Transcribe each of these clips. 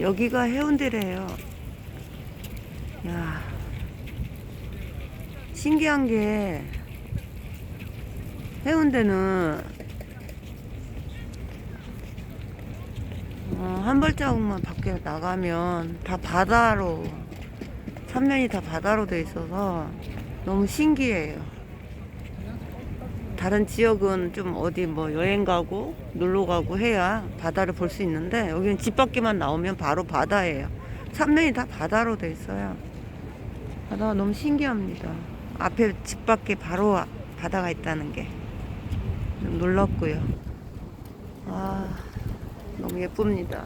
여기가 해운대래요. 야, 신기한 게 해운대는 어, 한 발자국만 밖에 나가면 다 바다로 삼면이 다 바다로 돼 있어서 너무 신기해요. 다른 지역은 좀 어디 뭐 여행 가고 놀러 가고 해야 바다를 볼 수 있는데 여기는 집 밖에만 나오면 바로 바다예요. 삼면이 다 바다로 돼 있어요. 바다가 너무 신기합니다. 앞에 집 밖에 바로 아- 바다가 있다는 게좀 놀랍고요. 아 너무 예쁩니다.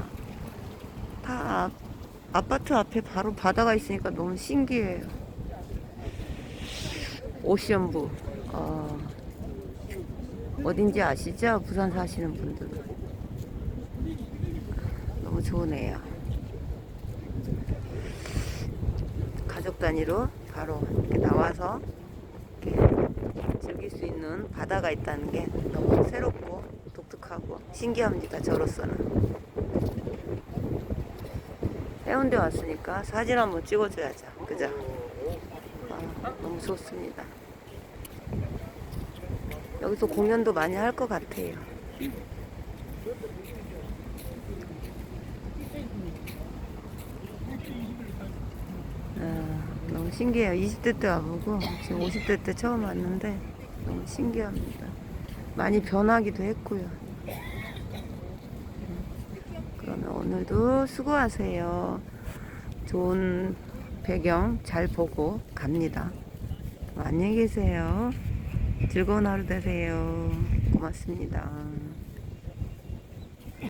다 앞- 아파트 앞에 바로 바다가 있으니까 너무 신기해요. 오션부. 어, 어딘지 아시죠? 부산 사시는 분들은. 너무 좋으네요. 가족 단위로 바로 이렇게 나와서 이렇게 즐길 수 있는 바다가 있다는 게 너무 새롭고 독특하고 신기합니다. 저로서는. 해운대 왔으니까 사진 한번 찍어줘야죠. 그죠? 아, 너무 좋습니다. 여기서 공연도 많이 할 것 같아요. 아, 너무 신기해요. 20대 때 와보고 지금 50대 때 처음 왔는데 너무 신기합니다. 많이 변하기도 했고요. 그러면 오늘도 수고하세요. 좋은 배경 잘 보고 갑니다. 안녕히 계세요. 즐거운 하루 되세요. 고맙습니다.